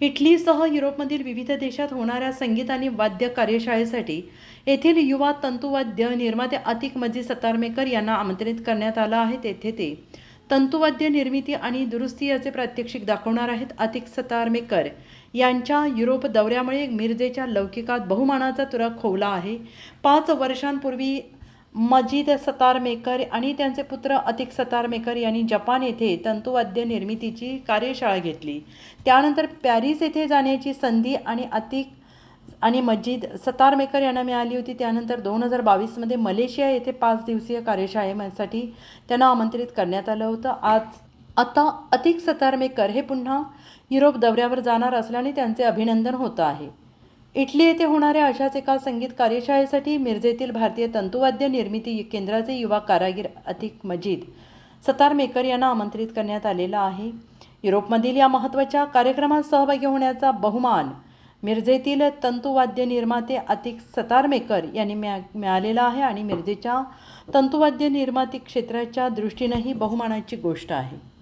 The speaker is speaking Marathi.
इटलीसह युरोपमधील विविध देशात होणाऱ्या संगीत आणि वाद्य कार्यशाळेसाठी येथील युवा तंतुवाद्य निर्माते अतिक मजी सतारमेकर यांना आमंत्रित करण्यात आलं आहे. तेथे ते तंतुवाद्य निर्मिती आणि दुरुस्ती याचे प्रात्यक्षिक दाखवणार आहेत. अतिक सतारमेकर यांच्या युरोप दौऱ्यामुळे मिरजेच्या लौकिकात बहुमानाचा तुरा खोवला आहे. पाच वर्षांपूर्वी मजीद सतारमेकर आणि त्यांचे पुत्र अतिक सतारमेकर यांनी जपान येथे तंतुवाद्य निर्मितीची कार्यशाळा घेतली. त्यानंतर पॅरिस येथे जाण्याची संधी आणि अतिक आणि मजीद सतारमेकर यांना मिळाली होती. त्यानंतर दोन हजार बावीसमध्ये मलेशिया येथे पाच दिवसीय कार्यशाळेसाठी त्यांना आमंत्रित करण्यात आलं होतं. आज आता अतिक सतारमेकर हे पुन्हा युरोप दौऱ्यावर जाणार असल्याने त्यांचे अभिनंदन होतं आहे. इटली येथे होणाऱ्या अशाच एका संगीत कार्यशाळेसाठी मिरजेतील भारतीय तंतुवाद्य निर्मिती केंद्राचे युवा कारागीर अतिक मजीद सतारमेकर यांना आमंत्रित करण्यात आलेला आहे. युरोपमधील या महत्त्वाच्या कार्यक्रमात सहभागी होण्याचा बहुमान मिरजेतील तंतुवाद्य निर्माते अतिक सतारमेकर यांनी मिळा मिळालेला आहे आणि मिरजेच्या तंतुवाद्य निर्माती क्षेत्राच्या दृष्टीनंही बहुमानाची गोष्ट आहे.